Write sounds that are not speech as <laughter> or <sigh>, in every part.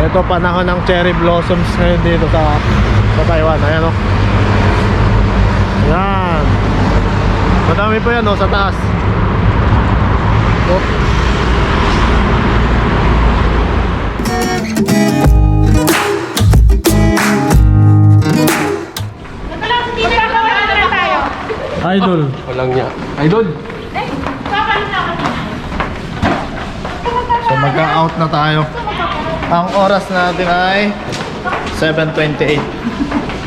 Ito panahon ng cherry blossoms ngayon dito sa sa Taiwan. Ayan o. Yan. Madami pa yan o sa taas. Oh. Na tayo. Idol. Walang niya. Idol! Eh, kakaroon na ako. So magka-out na tayo. Ang oras natin ay 7.28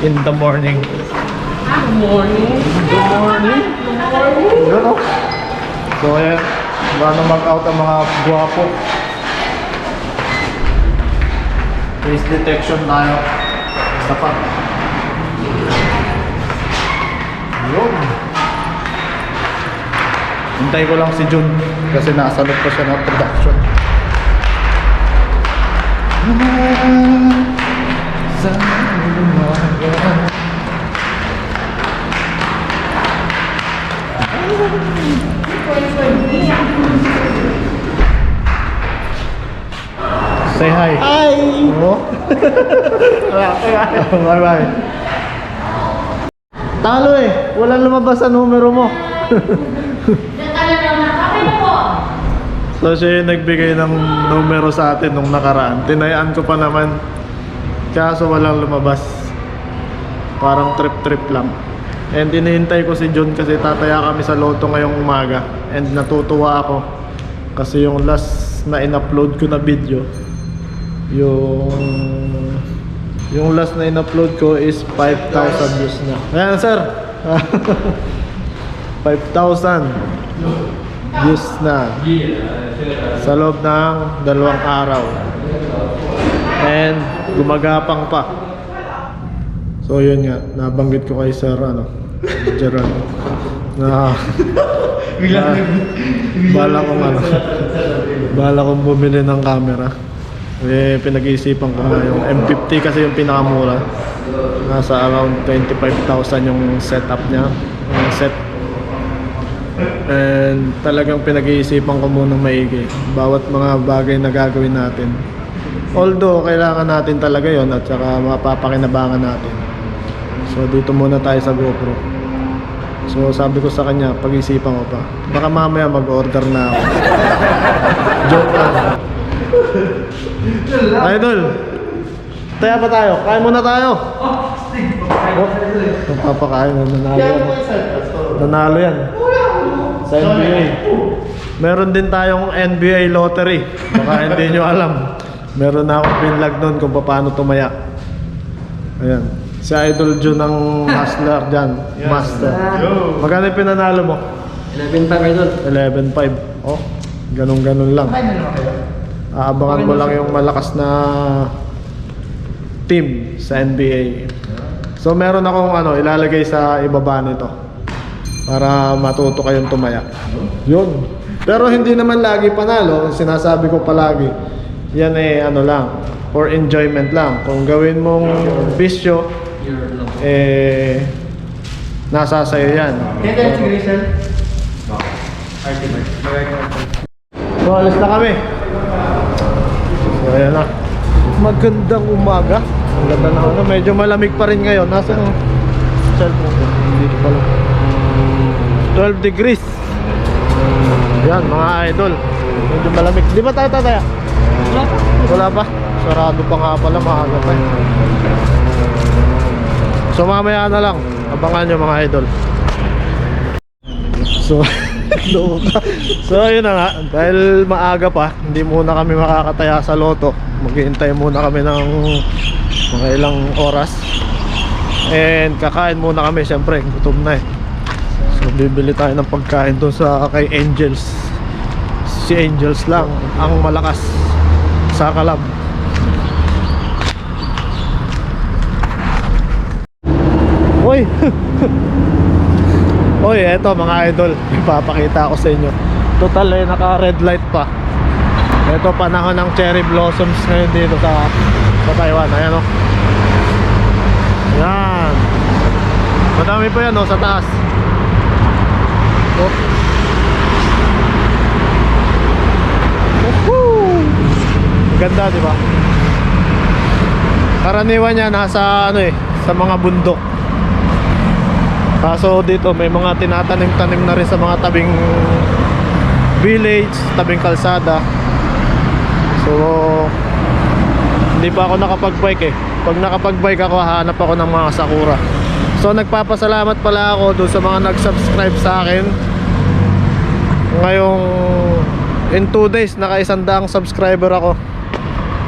in the morning. Good morning! Good morning! Yun o. So ayan, paano mag-out ang mga guwapo. Face detection tayo. Isa pa. Yun. Hintay ko lang si Jun kasi nasa loob pa siya ng production. Sa umaga. Say hi. Hi! Oh. <laughs> bye bye. Talo eh. Walang lumabas sa numero mo. <laughs> so siya yung nagbigay ng numero sa atin nung nakaraan. Tinayaan ko pa naman. Kaso walang lumabas. Parang trip-trip lang. And inihintay ko si John kasi tataya kami sa loto ngayong umaga. And natutuwa ako. Kasi yung last na in-upload ko na video, yung yung last na in-upload ko is 5,000 views na. Ayan sir. <laughs> 5,000 views na sa loob ng dalawang araw. And gumagapang pa. So yun nga, nabanggit ko kay Sir ano, Jeron. Na <laughs> na, bala kong ano, <laughs> bala kong bumili ng camera. Eh, pinag-iisipan ko nga yung M50 kasi yung pinakamura. Nasa around 25,000 yung setup niya, yung set. And talagang pinag-iisipan ko munang maigi bawat mga bagay na gagawin natin. Although kailangan natin talaga yon at saka mapapakinabangan natin. So dito muna tayo sa GoPro. So sabi ko sa kanya, pag-isipan ko pa. Baka mamaya mag-order na ako. <laughs> Joke lang. Idol! Taya pa tayo. Kain muna tayo. Oh, Magpapakain na nanalo yan. Nanalo yan. Sa NBA. Meron din tayong NBA lottery. Baka hindi nyo alam. Meron na akong pinlag nun kung paano tumaya. Ayan. Si Idol Jun ang hustler dyan. Master. Magkano yung pinanalo mo? 11 pa Idol. 11.5. Oh, ganun-ganun lang. Aabangan mo lang yung malakas na team sa NBA. So meron akong ano, ilalagay sa ibaba nito para matuto kayong tumaya. Yun. Pero hindi naman lagi panalo, sinasabi ko palagi. Yan eh ano lang, for enjoyment lang. Kung gawin mong bisyo, eh nasa sayo yan. So alis na kami. So ayan na. Magandang umaga. Ang ganda na ano. Medyo malamig pa rin ngayon. Nasa ang cellphone ko? Dito pala. 12 degrees. Yan mga idol. Medyo malamig. Di ba tayo tataya? Wala pa. Wala pa. Sarado pa nga pala. Maaga pa. So mamaya na lang. Abangan nyo mga idol. So. <laughs> So, ayun na nga. Dahil maaga pa, hindi muna kami makakataya sa loto. Maghihintay muna kami ng mga ilang oras. And kakain muna kami, syempre. Gutom na eh. Bibili tayo ng pagkain doon sa kay Angels. Si Angels lang ang malakas sa kalab. Uy! <laughs> Oy, eto mga idol, ipapakita ko sa inyo. Total eh, naka red light pa. Ito panahon ng cherry blossoms ngayon dito sa sa Taiwan. Ayan o. Yan. Madami pa yan o sa taas. Woohoo! Ganda, di ba? Karaniwan niya nasa ano eh, sa mga bundok. Kaso dito may mga tinatanim-tanim na rin sa mga tabing village, tabing kalsada. So hindi pa ako nakapag-bike eh. Pag nakapag-bike ako, hahanap ako ng mga sakura. So nagpapasalamat pala ako doon sa mga nag-subscribe sa akin. Ngayong in 2 days naka isang daang subscriber ako.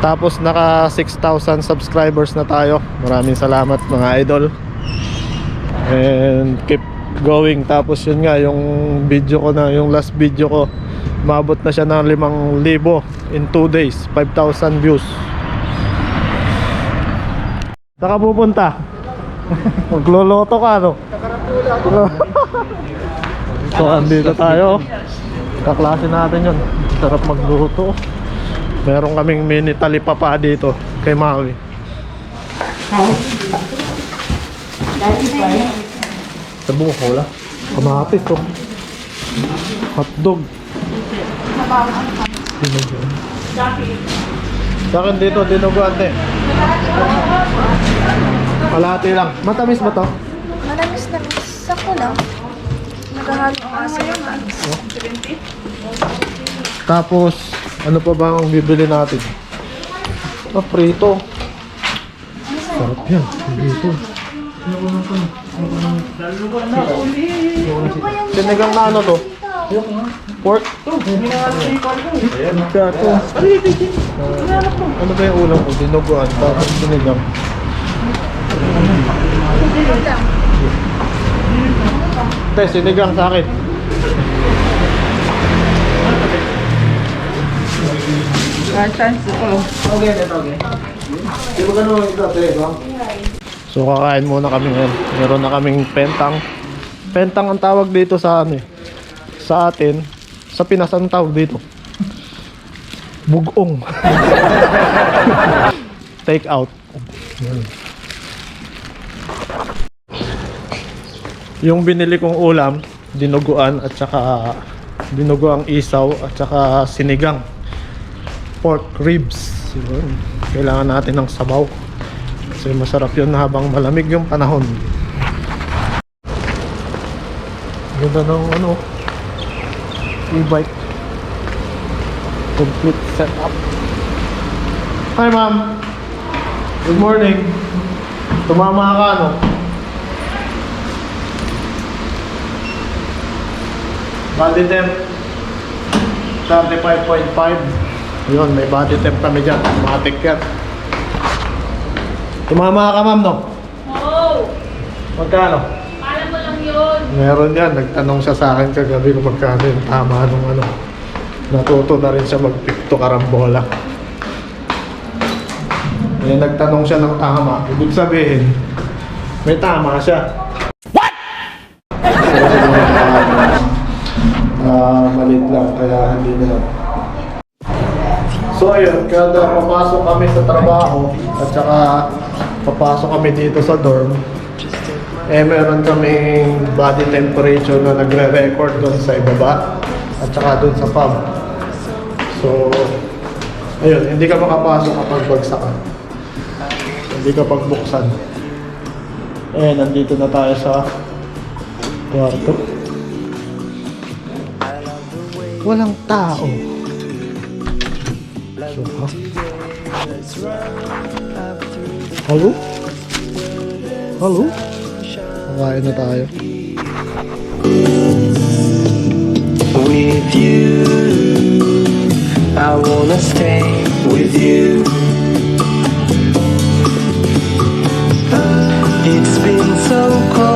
Tapos naka 6,000 subscribers na tayo. Maraming salamat mga idol. And keep going. Tapos yun nga, yung video ko na, yung last video ko, maabot na siya ng 5,000 in 2 days. 5,000 views. Saka pupunta? <laughs> Magloloto ka, no? <laughs> so, andito tayo. Kaklase natin yun. Sarap magluto. Meron kaming mini talipapa dito kay Maui. Sabong ko wala. Kamatis to. Hotdog. Dinuguan. Sa akin dito, dinuguan te. Kalahati lang. Matamis ba to? Manamis na sakto lang. Naghahalo ang aso yung anis. Tapos, ano pa ba ang bibili natin? Ah, prito. Sarap yan. Prito. Sinigang na ano to? Pork? Ayan, to. Ano ba yung ulam ko? Dinuguan. Tapos sinigang. Te, sinigang sa akin. So kakain muna kami ngayon. Meron na kaming pentang. Pentang ang tawag dito sa ano eh. Sa atin, sa Pinas ang tawag dito. Bugong. <laughs> Take out. Yan. Yung binili kong ulam, dinuguan at saka dinuguang isaw at saka sinigang. Pork ribs. Yun. Kailangan natin ng sabaw. Kasi masarap yun habang malamig yung panahon. Ganda ng ano, e-bike. Complete setup. Hi ma'am. Good morning. Tumama ka no? Body temp 35.5 Yun, may body temp kami dyan Matik yan Tumama ka ma'am no? Oo. Magkano? Alam mo lang yun. Meron yan, nagtanong siya sa akin kagabi kung magkano yung tama nung ano. Natuto na rin siya magpikto karambola. Eh, nagtanong siya ng tama. Ibig sabihin, may tama siya. What? Ah, malit lang, kaya hindi na. So ayun, kada papasok kami sa trabaho at saka papasok kami dito sa dorm, eh meron kaming body temperature na nagre-record doon sa ibaba at saka doon sa pub. So, ayun, hindi ka makapasok kapag bagsak ka. Hindi ka pagbuksan. Eh, nandito na tayo sa kwarto. Walang tao. So, ha? Hello? Hello? Kakain na tayo. With you, I wanna stay with you. It's been so cold.